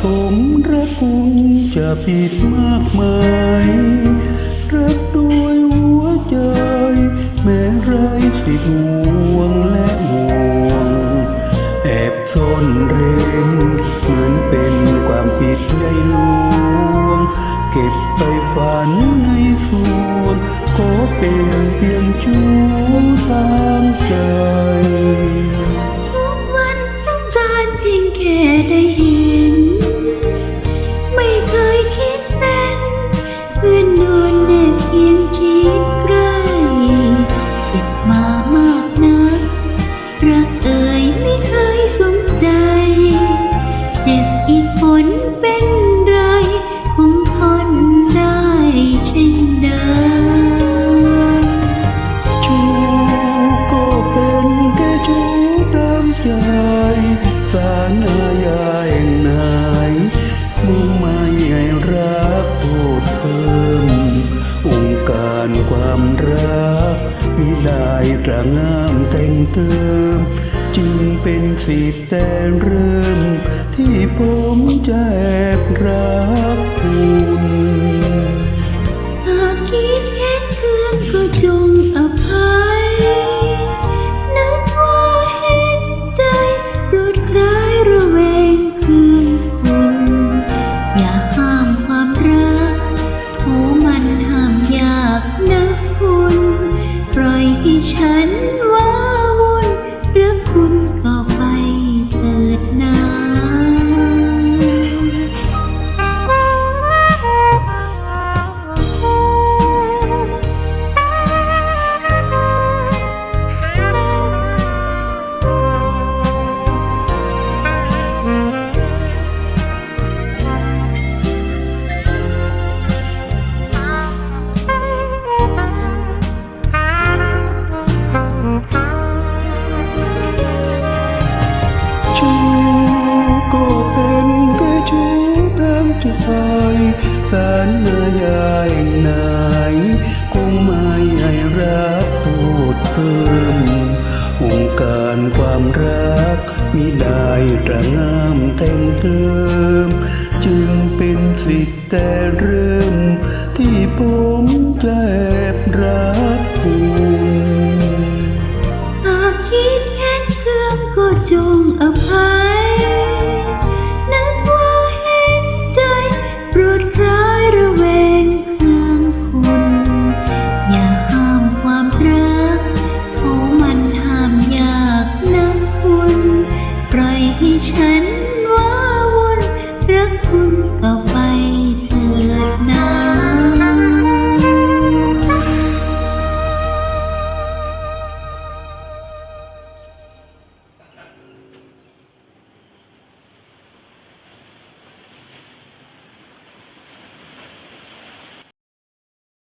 ผมรักคงจะผิดมากมายรักด้วยหัวใจ แม้ไรสิห่วงและห่วง แอบซ่อนเร้นเหมือนเป็นความผิดใหญ่หลวง เก็บไปฝันในสวงขอเป็นเพียงชู้ำรความรักมิได้ระงามแต่งเติม จึงเป็นสิทธิ์แต่เริ่ม ที่ผมจะแอบรักคุณหากคิดแค่คืนก็จบ ไหน คงไม่ให้รักพูดเพิ่มวงการความรักมิได้ระงามเต็มเติม จึงเป็นสิทธิ์แต่เริ่ม ที่ผมเจ็บรักคุณหากคิดแค้นเครื่องก็จงอภัย